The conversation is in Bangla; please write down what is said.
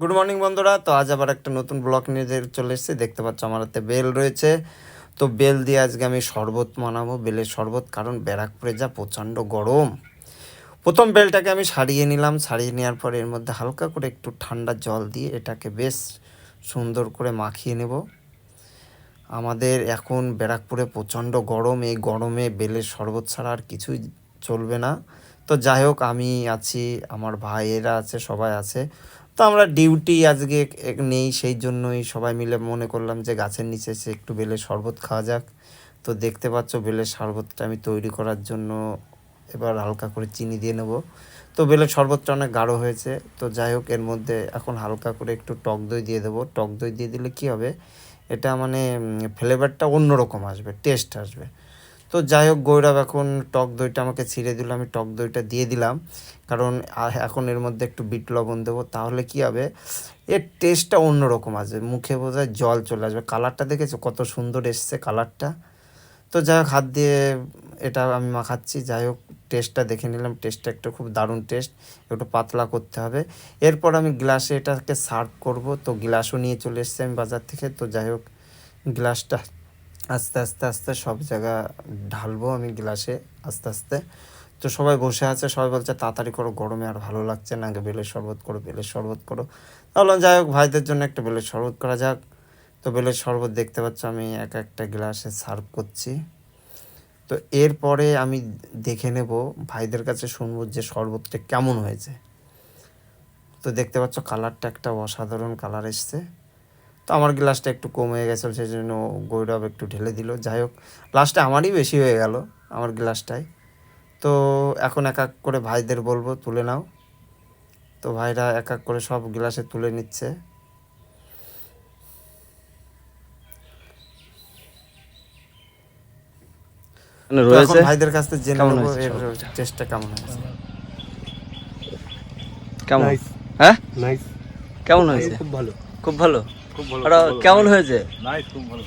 গুড মর্নিং বন্ধুরা। তো আজ আবার একটা নতুন ব্লগ নিয়ে চলে এসেছি। দেখতে পাচ্ছ আমার হাতে বেল রয়েছে। তো বেল দিয়ে আজকে আমি শরবত বানাবো। বেলের শরবত, কারণ ব্যারাকপুরে যা প্রচণ্ড গরম। প্রথম বেলটাকে আমি সারিয়ে নিলাম। সারিয়ে নেওয়ার পরে এর মধ্যে হালকা করে একটু ঠান্ডা জল দিয়ে এটাকে বেশ সুন্দর করে মাখিয়ে নেব। আমাদের এখন ব্যারাকপুরে প্রচণ্ড গরম। এই গরমে বেলের শরবত ছাড়া আর কিছুই চলবে না। তো যাই হোক, আমি আছি, আমার ভাইয়েরা আছে, সবাই আছে। তো আমরা ডিউটি আজকে নেই, সেই জন্যই সবাই মিলে মনে করলাম যে গাছের নিচে এসে একটু বেলের শরবত খাওয়া যাক। তো দেখতে পাচ্ছ বেলের শরবতটা আমি তৈরি করার জন্য এবার হালকা করে চিনি দিয়ে নেব। তো বেলের শরবতটা অনেক গাঢ় হয়েছে, তো যাই হোক এর মধ্যে এখন হালকা করে একটু টক দই দিয়ে দেবো। টক দই দিয়ে দিলে কি হবে? এটা মানে ফ্লেভারটা অন্যরকম আসবে টেস্ট আসবে। তো যাই হোক, গৌরব এখন টক দইটা আমাকে ছিঁড়ে দিল, আমি টক দইটা দিয়ে দিলাম। কারণ এখন এর মধ্যে একটু বিট লবণ দেবো, তাহলে কি হবে? এর টেস্টটা অন্যরকম আসবে, মুখে বোঝায় জল চলে আসবে। কালারটা দেখেছ? কত সুন্দর এসছে কালারটা তো যাই হোক, হাত দিয়ে এটা আমি মাখাচ্ছি, যাই হোক টেস্টটা দেখে নিলাম টেস্টটা একটু খুব দারুণ টেস্ট একটু পাতলা করতে হবে। এরপর আমি গ্লাসে এটাকে সার্ভ করব, তো গ্লাসও নিয়ে চলে এসেছি আমি বাজার থেকে। তো যাই হোক গ্লাসটা আস্তে আস্তে আস্তে সব জায়গা ঢালবো আমি গ্লাসে, আস্তে আস্তে। তো সবাই বসে আছে, সবাই বলছে, তাড়াতাড়ি করো, গরমে আর ভালো লাগছে না, আগে বেলের শরবত করো, বেলের শরবত করো। তাহলে যাই হোক, ভাইদের জন্য একটা বেলের শরবত করা যাক। তো বেলের শরবত দেখতে পাচ্ছ, আমি এক একটা গ্লাসে সার্ভ করছি। তো এরপরে আমি দেখে নেব, ভাইদের কাছে শুনব যে শরবতটা কেমন হয়েছে। তো দেখতে পাচ্ছ, কালারটা একটা অসাধারণ কালার এসছে। তো আমার গ্লাসটা একটু কম হয়ে গেছে সেই জন্য গৌরব একটু ঢেলে দিল। যাই হোক লাস্টে আমারই বেশি হয়ে গেল আমার গ্লাসটাই। তো এখন এক এক করে ভাইদের বলব তুলে নাও। তো ভাইরা এক এক করে সব গ্লাসে তুলে নিচ্ছে। রয়েছে? ভাইদের কাছ থেকে জেনে কেমন নেব এর? টেস্টটা কেমন হয়েছে। কেমন? হ্যাঁ? কেমন হয়েছে? খুব ভালো। খুব ভালো? কেমন হয়েছে? নাইস খুব ভালো।